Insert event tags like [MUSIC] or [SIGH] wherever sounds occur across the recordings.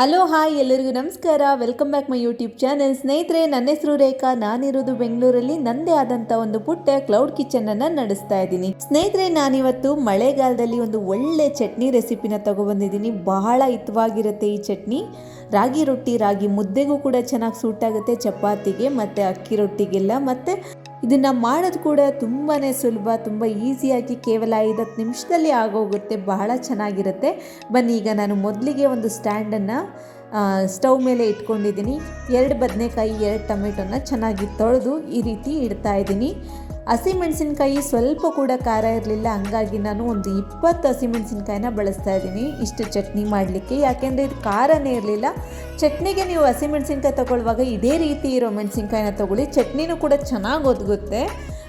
Hello, hi ಎಲ್ಲರಿಗೂ ನಮಸ್ಕಾರ. Welcome back my YouTube channel ಸ್ನೇಹಿತರೆ, ನನ್ನ ಹೆಸರು ರೇಖಾ. ನಾನಿರೋದು ಬೆಂಗಳೂರಲ್ಲಿ. ನಂದೇ ಆದಂಥ ಒಂದು ಪುಟ್ಟ ಕ್ಲೌಡ್ ಕಿಚನ್ ಅನ್ನ ನಡೆಸ್ತಾ ಇದ್ದೀನಿ. ಸ್ನೇಹಿತರೆ, ನಾನಿವತ್ತು ಮಳೆಗಾಲದಲ್ಲಿ ಒಂದು ಒಳ್ಳೆ ಚಟ್ನಿ ರೆಸಿಪಿನ ತಗೊಬಂದಿದ್ದೀನಿ ಬಹಳ ಹಿತವಾಗಿರುತ್ತೆ ಈ ಚಟ್ನಿ. ರಾಗಿ ರೊಟ್ಟಿ, ರಾಗಿ ಮುದ್ದೆಗೂ ಕೂಡ ಚೆನ್ನಾಗಿ ಸೂಟ್ ಆಗುತ್ತೆ. ಚಪಾತಿಗೆ ಮತ್ತು ಅಕ್ಕಿ ರೊಟ್ಟಿಗೆಲ್ಲ. ಮತ್ತು ಇದನ್ನು ಮಾಡೋದು ಕೂಡ ತುಂಬಾ ಸುಲಭ, ತುಂಬ ಈಸಿಯಾಗಿ ಕೇವಲ ಐದತ್ತು ನಿಮಿಷದಲ್ಲಿ ಆಗೋಗುತ್ತೆ, ಬಹಳ ಚೆನ್ನಾಗಿರುತ್ತೆ. ಬನ್ನಿ, ಈಗ ನಾನು ಮೊದಲಿಗೆ ಒಂದು ಸ್ಟ್ಯಾಂಡನ್ನು ಸ್ಟವ್ ಮೇಲೆ ಇಟ್ಕೊಂಡಿದ್ದೀನಿ. ಎರಡು ಬದನೆಕಾಯಿ, ಎರಡು ಟೊಮೆಟೊನ ಚೆನ್ನಾಗಿ ತೊಳೆದು ಈ ರೀತಿ ಇಡ್ತಾ ಇದ್ದೀನಿ. ಹಸಿಮೆಣಸಿನ್ಕಾಯಿ ಸ್ವಲ್ಪ ಕೂಡ ಖಾರ ಇರಲಿಲ್ಲ, ಹಂಗಾಗಿ ನಾನು ಒಂದು ಇಪ್ಪತ್ತು ಹಸಿಮೆಣಸಿನ್ಕಾಯಿನ ಬಳಸ್ತಾ ಇದ್ದೀನಿ. ಇಷ್ಟು ಚಟ್ನಿ ಮಾಡಲಿಕ್ಕೆ, ಯಾಕೆಂದರೆ ಇದು ಖಾರನೇ ಇರಲಿಲ್ಲ. ಚಟ್ನಿಗೆ ನೀವು ಹಸಿಮೆಣಸಿನ್ಕಾಯಿ ತೊಗೊಳ್ಳುವಾಗ ಇದೇ ರೀತಿ ಇರೋ ಮೆಣಸಿನ್ಕಾಯಿನ ತೊಗೊಳ್ಳಿ. ಚಟ್ನಿನೂ ಕೂಡ ಚೆನ್ನಾಗಿ ಒದಗುತ್ತೆ,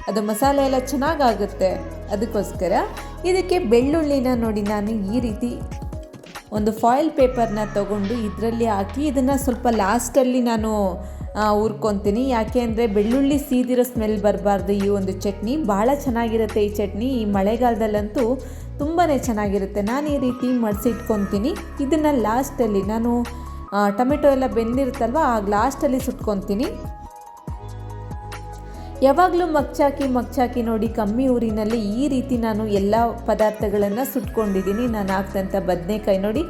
ಅದು ಮಸಾಲೆ ಎಲ್ಲ ಚೆನ್ನಾಗಾಗುತ್ತೆ ಅದಕ್ಕೋಸ್ಕರ ಇದಕ್ಕೆ ಬೆಳ್ಳುಳ್ಳಿನ ನೋಡಿ ನಾನು ಈ ರೀತಿ ಒಂದು ಫಾಯಿಲ್ ಪೇಪರ್ನ ತಗೊಂಡು ಇದರಲ್ಲಿ ಹಾಕಿ ಇದನ್ನು ಸ್ವಲ್ಪ ಲಾಸ್ಟಲ್ಲಿ ನಾನು ಹುರ್ಕೊತೀನಿ ಯಾಕೆ ಅಂದರೆ ಬೆಳ್ಳುಳ್ಳಿ ಸೀದಿರೋ ಸ್ಮೆಲ್ ಬರಬಾರ್ದು ಈ ಒಂದು ಚಟ್ನಿ. ಭಾಳ ಚೆನ್ನಾಗಿರುತ್ತೆ ಈ ಚಟ್ನಿ. ಈ ಮಳೆಗಾಲದಲ್ಲಂತೂ ತುಂಬಾ ಚೆನ್ನಾಗಿರುತ್ತೆ. ನಾನು ಈ ರೀತಿ ಮಡಿಸಿಟ್ಕೊತೀನಿ. ಇದನ್ನು ಲಾಸ್ಟಲ್ಲಿ ನಾನು ಟೊಮೆಟೊ ಎಲ್ಲ ಬೆಂದಿರುತ್ತಲ್ವ ಆಗ ಲಾಸ್ಟಲ್ಲಿ ಸುಟ್ಕೊತೀನಿ. ಯಾವಾಗಲೂ ಮಗ್ಚಾಕಿ ಮಗ್ಚಾಕಿ ನೋಡಿ ಕಮ್ಮಿ ಊರಿನಲ್ಲಿ ಈ ರೀತಿ ನಾನು ಎಲ್ಲ ಪದಾರ್ಥಗಳನ್ನು ಸುಟ್ಕೊಂಡಿದ್ದೀನಿ. ನಾನು ಹಾಕ್ದಂಥ ಬದನೆಕಾಯಿ ನೋಡಿ.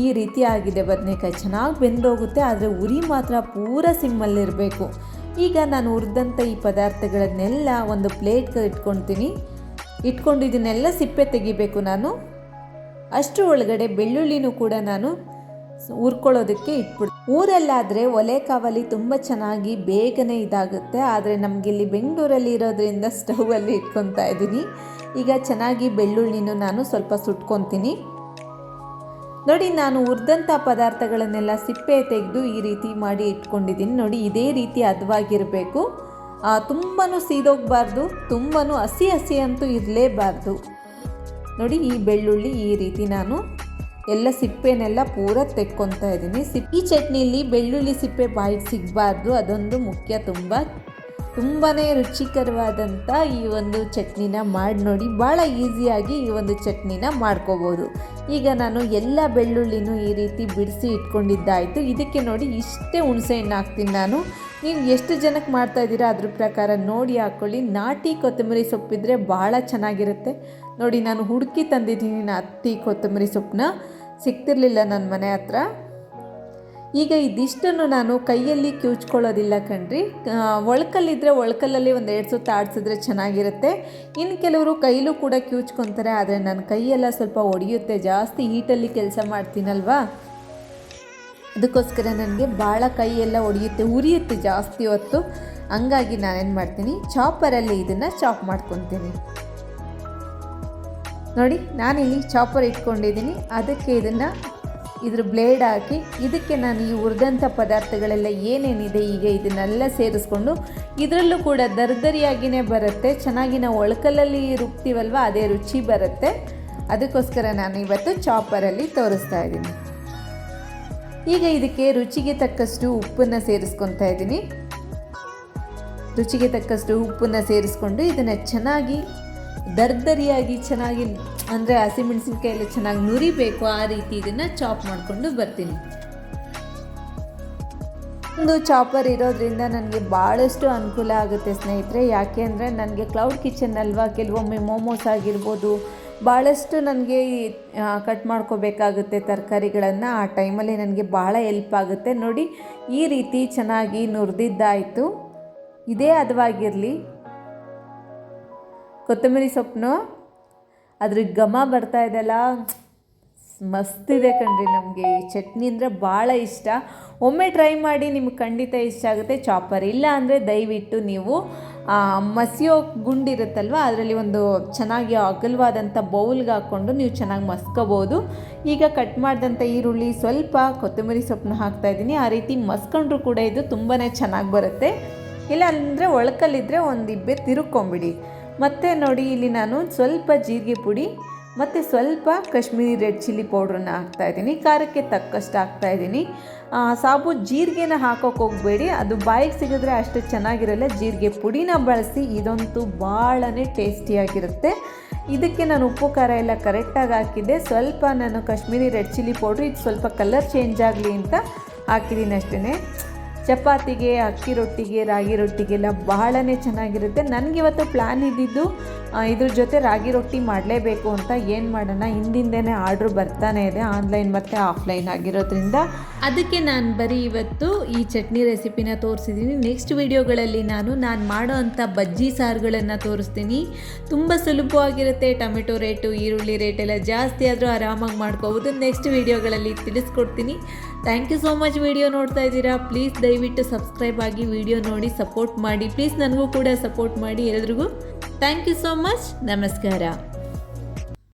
ಈ ರೀತಿ ಆಗಿದೆ ಬದನೆಕಾಯಿ. ಚೆನ್ನಾಗಿ ಬೆಂದೋಗುತ್ತೆ, ಆದರೆ ಉರಿ ಮಾತ್ರ ಪೂರ ಸಿಮ್ಮಲ್ಲಿರಬೇಕು. ಈಗ ನಾನು ಹುರಿದಂಥ ಈ ಪದಾರ್ಥಗಳನ್ನೆಲ್ಲ ಒಂದು ಪ್ಲೇಟ್ಗೆ ಇಟ್ಕೊಳ್ತೀನಿ. ಇಟ್ಕೊಂಡು ಇದನ್ನೆಲ್ಲ ಸಿಪ್ಪೆ ತೆಗಿಬೇಕು ನಾನು. ಅಷ್ಟು ಒಳಗಡೆ ಬೆಳ್ಳುಳ್ಳಿನೂ ಕೂಡ ನಾನು ಹುರ್ಕೊಳ್ಳೋದಕ್ಕೆ ಇಟ್ಬಿಡ್ತೀನಿ ಊರಲ್ಲಾದರೆ ಒಲೆ ಕಾವಲಿ ತುಂಬ ಚೆನ್ನಾಗಿ ಬೇಗನೆ ಇದಾಗುತ್ತೆ, ಆದರೆ ನಮಗಿಲ್ಲಿ ಬೆಂಗಳೂರಲ್ಲಿ ಇರೋದ್ರಿಂದ [LAUGHS] ಸ್ಟೌವಲ್ಲಿ ಇಟ್ಕೊತಾ ಇದ್ದೀನಿ. ಈಗ ಚೆನ್ನಾಗಿ ಬೆಳ್ಳುಳ್ಳಿನೂ ನಾನು ಸ್ವಲ್ಪ ಸುಟ್ಕೊತೀನಿ ನೋಡಿ, ನಾನು ಹುರಿದಂಥ ಪದಾರ್ಥಗಳನ್ನೆಲ್ಲ ಸಿಪ್ಪೆ ತೆಗೆದು ಈ ರೀತಿ ಮಾಡಿ ಇಟ್ಕೊಂಡಿದ್ದೀನಿ. ನೋಡಿ, ಇದೇ ರೀತಿ ಹದವಾಗಿರಬೇಕು. ತುಂಬಾ ಸೀದೋಗಬಾರ್ದು ತುಂಬಾ ಹಸಿ ಹಸಿ ಅಂತೂ ಇರಲೇಬಾರ್ದು. ನೋಡಿ, ಈ ಬೆಳ್ಳುಳ್ಳಿ ಈ ರೀತಿ ನಾನು ಎಲ್ಲ ಸಿಪ್ಪೆನೆಲ್ಲ ಪೂರ ತೆಕ್ಕೊತಾ ಇದ್ದೀನಿ. ಸಿಪ್ಪಿ ಚಟ್ನಿಯಲ್ಲಿ ಬೆಳ್ಳುಳ್ಳಿ ಸಿಪ್ಪೆ ಬಾಯಿಗೆ ಸಿಗಬಾರ್ದು, ಅದೊಂದು ಮುಖ್ಯ ತುಂಬ. ತುಂಬಾ ರುಚಿಕರವಾದಂಥ ಈ ಒಂದು ಚಟ್ನಿನ ಮಾಡಿ ನೋಡಿ ಭಾಳ ಈಸಿಯಾಗಿ ಈ ಒಂದು ಚಟ್ನಿನ ಮಾಡ್ಕೋಬೋದು. ಈಗ ನಾನು ಎಲ್ಲ ಬೆಳ್ಳುಳ್ಳಿನೂ ಈ ರೀತಿ ಬಿಡಿಸಿ ಇಟ್ಕೊಂಡಿದ್ದಾಯಿತು. ಇದಕ್ಕೆ ನೋಡಿ ಇಷ್ಟೇ ಹುಣಸೆಹಣ್ಣು ಹಾಕ್ತೀನಿ ನಾನು. ನೀವು ಎಷ್ಟು ಜನಕ್ಕೆ ಮಾಡ್ತಾ ಇದ್ದೀರಾ ಅದ್ರ ಪ್ರಕಾರ ನೋಡಿ ಹಾಕ್ಕೊಳ್ಳಿ ನಾಟಿ ಕೊತ್ತಂಬರಿ ಸೊಪ್ಪಿದ್ರೆ ಭಾಳ ಚೆನ್ನಾಗಿರುತ್ತೆ. ನೋಡಿ, ನಾನು ಹುಡುಕಿ ತಂದಿದ್ದೀನಿ ನಾಟಿ ಕೊತ್ತಂಬರಿ ಸೊಪ್ಪನ್ನ. ಸಿಕ್ತಿರ್ಲಿಲ್ಲ ನನ್ನ ಮನೆ ಹತ್ರ. ಈಗ ಇದಿಷ್ಟನ್ನು ನಾನು ಕೈಯಲ್ಲಿ ಕಿವುಚ್ಕೊಳ್ಳೋದಿಲ್ಲ ಕಣ್ರಿ. ಒಳ್ಕಲ್ಲಿದ್ದರೆ ಒಳ್ಕಲ್ಲಲ್ಲಿ ಒಂದು ಎರಡು ಸುತ್ತ ಆಡಿಸಿದ್ರೆ ಚೆನ್ನಾಗಿರುತ್ತೆ. ಇನ್ನು ಕೆಲವರು ಕೈಲೂ ಕೂಡ ಕಿವುಚ್ಕೊತಾರೆ ಆದರೆ ನನ್ನ ಕೈಯೆಲ್ಲ ಸ್ವಲ್ಪ ಒಡೆಯುತ್ತೆ. ಜಾಸ್ತಿ ಹೀಟಲ್ಲಿ ಕೆಲಸ ಮಾಡ್ತೀನಲ್ವಾ? ಅದಕ್ಕೋಸ್ಕರ ನನಗೆ ಭಾಳ ಕೈಯೆಲ್ಲ ಒಡೆಯುತ್ತೆ, ಉರಿಯುತ್ತೆ ಜಾಸ್ತಿ ಹೊತ್ತು. ಹಂಗಾಗಿ ನಾನೇನು ಮಾಡ್ತೀನಿ ಚಾಪರಲ್ಲಿ ಇದನ್ನು ಚಾಪ್ ಮಾಡ್ಕೊತೀನಿ. ನೋಡಿ, ನಾನಿಲ್ಲಿ ಚಾಪರ್ ಇಟ್ಕೊಂಡಿದ್ದೀನಿ. ಅದಕ್ಕೆ ಇದನ್ನು ಇದ್ರ ಬ್ಲೇಡ್ ಹಾಕಿ ಇದಕ್ಕೆ ನಾನು ಈ ಹುರಿದಂಥ ಪದಾರ್ಥಗಳೆಲ್ಲ ಏನೇನಿದೆ ಈಗ ಇದನ್ನೆಲ್ಲ ಸೇರಿಸ್ಕೊಂಡು ಇದರಲ್ಲೂ ಕೂಡ ದರ್ದರಿಯಾಗಿಯೇ ಬರುತ್ತೆ ಚೆನ್ನಾಗಿ ನಾವು ಒಳಕಲ್ಲಲ್ಲಿ ರುಬ್ತೀವಲ್ವ ಅದೇ ರುಚಿ ಬರುತ್ತೆ. ಅದಕ್ಕೋಸ್ಕರ ನಾನು ಇವತ್ತು ಚಾಪರಲ್ಲಿ ತೋರಿಸ್ತಾ ಇದ್ದೀನಿ. ಈಗ ಇದಕ್ಕೆ ರುಚಿಗೆ ತಕ್ಕಷ್ಟು ಉಪ್ಪನ್ನು ಸೇರಿಸ್ಕೊತಾ ಇದ್ದೀನಿ. ರುಚಿಗೆ ತಕ್ಕಷ್ಟು ಉಪ್ಪನ್ನು ಸೇರಿಸ್ಕೊಂಡು ಇದನ್ನು ಚೆನ್ನಾಗಿ, ದರ್ದರಿಯಾಗಿ ಚೆನ್ನಾಗಿ ಅಂದರೆ ಹಸಿಮೆಣಸಿನ್ಕಾಯಿ ಚೆನ್ನಾಗಿ ನುರಿಬೇಕು, ಆ ರೀತಿ ಇದನ್ನು ಚಾಪ್ ಮಾಡಿಕೊಂಡು ಬರ್ತೀನಿ. ಒಂದು ಚಾಪರ್ ಇರೋದ್ರಿಂದ ನನಗೆ ಭಾಳಷ್ಟು ಅನುಕೂಲ ಆಗುತ್ತೆ ಸ್ನೇಹಿತರೆ. ಯಾಕೆ ಅಂದರೆ ನನಗೆ ಕ್ಲೌಡ್ ಕಿಚನ್ ಅಲ್ವಾ, ಕೆಲವೊಮ್ಮೆ ಮೋಮೋಸ್ ಆಗಿರ್ಬೋದು ಭಾಳಷ್ಟು ನನಗೆ ಕಟ್ ಮಾಡ್ಕೋಬೇಕಾಗುತ್ತೆ ತರಕಾರಿಗಳನ್ನು. ಆ ಟೈಮಲ್ಲಿ ನನಗೆ ಭಾಳ ಎಲ್ಪ್ ಆಗುತ್ತೆ. ನೋಡಿ, ಈ ರೀತಿ ಚೆನ್ನಾಗಿ ನುರಿದಿದ್ದಾಯಿತು. ಇದೇ ಹದವಾಗಿರಲಿ ಕೊತ್ತಂಬರಿ ಸೊಪ್ಪನ್ನು ಅದ್ರ ಘಮ ಬರ್ತಾ ಇದೆಲ್ಲ ಮಸ್ತಿದೆ ಕಣ್ರಿ ನಮಗೆ. ಈ ಚಟ್ನಿ ಅಂದರೆ ಭಾಳ ಇಷ್ಟ. ಒಮ್ಮೆ ಟ್ರೈ ಮಾಡಿ ನಿಮ್ಗೆ ಖಂಡಿತ ಇಷ್ಟ ಆಗುತ್ತೆ. ಚಾಪರ್ ಇಲ್ಲ ಅಂದರೆ ದಯವಿಟ್ಟು ನೀವು ಮಸಿಯೋ ಗುಂಡಿರುತ್ತಲ್ವ ಅದರಲ್ಲಿ ಒಂದು ಚೆನ್ನಾಗಿ ಅಗಲವಾದಂಥ ಬೌಲ್ಗೆ ಹಾಕ್ಕೊಂಡು ನೀವು ಚೆನ್ನಾಗಿ ಮಸ್ಕೋಬೋದು. ಈಗ ಕಟ್ ಮಾಡಿದಂಥ ಈರುಳ್ಳಿ ಸ್ವಲ್ಪ ಕೊತ್ತಂಬರಿ ಸೊಪ್ಪನ್ನ ಹಾಕ್ತಾಯಿದ್ದೀನಿ ಆ ರೀತಿ ಮಸ್ಕೊಂಡ್ರೂ ಕೂಡ ಇದು ತುಂಬಾ ಚೆನ್ನಾಗಿ ಬರುತ್ತೆ. ಇಲ್ಲ ಅಂದರೆ ಒಳಕಲ್ಲಿದ್ದರೆ ಒಂದು ಇಬ್ಬೆ ತಿರುಗ್ಕೊಂಬಿಡಿ ಮತ್ತು ನೋಡಿ, ಇಲ್ಲಿ ನಾನು ಸ್ವಲ್ಪ ಜೀರಿಗೆ ಪುಡಿ, ಮತ್ತು ಸ್ವಲ್ಪ ಕಾಶ್ಮೀರಿ ರೆಡ್ ಚಿಲ್ಲಿ ಪೌಡ್ರನ್ನ ಹಾಕ್ತಾಯಿದ್ದೀನಿ ಖಾರಕ್ಕೆ ತಕ್ಕಷ್ಟು ಹಾಕ್ತಾಯಿದ್ದೀನಿ ಸಾಬು ಜೀರಿಗೆನ ಹಾಕೋಕೆ ಹೋಗಬೇಡಿ. ಅದು ಬಾಯಿಗೆ ಸಿಗಿದ್ರೆ ಅಷ್ಟು ಚೆನ್ನಾಗಿರಲ್ಲ. ಜೀರಿಗೆ ಪುಡಿನ ಬಳಸಿ ಇದಂತೂ ಭಾಳ ಟೇಸ್ಟಿಯಾಗಿರುತ್ತೆ. ಇದಕ್ಕೆ ನಾನು ಉಪ್ಪು, ಖಾರ ಎಲ್ಲ ಕರೆಕ್ಟಾಗಿ ಹಾಕಿದ್ದೆ. ಸ್ವಲ್ಪ ನಾನು ಕಾಶ್ಮೀರಿ ರೆಡ್ ಚಿಲ್ಲಿ ಪೌಡ್ರ್, ಇದು ಸ್ವಲ್ಪ ಕಲರ್ ಚೇಂಜ್ ಆಗಲಿ ಅಂತ ಹಾಕಿದ್ದೀನಿ ಅಷ್ಟೇ ಚಪಾತಿಗೆ ಅಕ್ಕಿ ರೊಟ್ಟಿಗೆ ರಾಗಿ ರೊಟ್ಟಿಗೆಲ್ಲ ಬಹಳನೇ ಚೆನ್ನಾಗಿರುತ್ತೆ. ನನಗಿವತ್ತು ಪ್ಲ್ಯಾನ್ ಇದ್ದಿದ್ದು ಇದ್ರ ಜೊತೆ ರಾಗಿ ರೊಟ್ಟಿ ಮಾಡಲೇಬೇಕು ಅಂತ ಏನು ಮಾಡೋಣ? ಹಿಂದಿಂದೇನೆ ಆರ್ಡ್ರ್ ಬರ್ತಾನೆ ಇದೆ, ಆನ್ಲೈನ್ ಮತ್ತು ಆಫ್ಲೈನ್ ಆಗಿರೋದ್ರಿಂದ. ಅದಕ್ಕೆ ನಾನು ಬರೀ ಇವತ್ತು ಈ ಚಟ್ನಿ ರೆಸಿಪಿನ ತೋರಿಸಿದ್ದೀನಿ ನೆಕ್ಸ್ಟ್ ವಿಡಿಯೋಗಳಲ್ಲಿ ನಾನು ನಾನು ಮಾಡೋ ಅಂಥ ಬಜ್ಜಿ ಸಾರುಗಳನ್ನು ತೋರಿಸ್ತೀನಿ. ತುಂಬ ಸುಲಭವಾಗಿರುತ್ತೆ, ಟೊಮೆಟೊ ರೇಟು, ಈರುಳ್ಳಿ ರೇಟ್ ಎಲ್ಲ ಜಾಸ್ತಿ ಆದರೂ ಆರಾಮಾಗಿ ಮಾಡ್ಕೋಬೋದು. ನೆಕ್ಸ್ಟ್ ವಿಡಿಯೋಗಳಲ್ಲಿ ತಿಳಿಸ್ಕೊಡ್ತೀನಿ. Thank you so much video ನೋಡ್ತಾ ಇದ್ದೀರಾ? ಪ್ಲೀಸ್ ದಯವಿಟ್ಟು ಸಬ್ಸ್ಕ್ರೈಬ್ ಆಗಿ ವಿಡಿಯೋ ನೋಡಿ ಸಪೋರ್ಟ್ ಮಾಡಿ. ಪ್ಲೀಸ್ ನನಗೂ ಕೂಡ ಸಪೋರ್ಟ್ ಮಾಡಿ ಎಲ್ರಿಗೂ. ಥ್ಯಾಂಕ್ ಯು ಸೋ ಮಚ್ ನಮಸ್ಕಾರ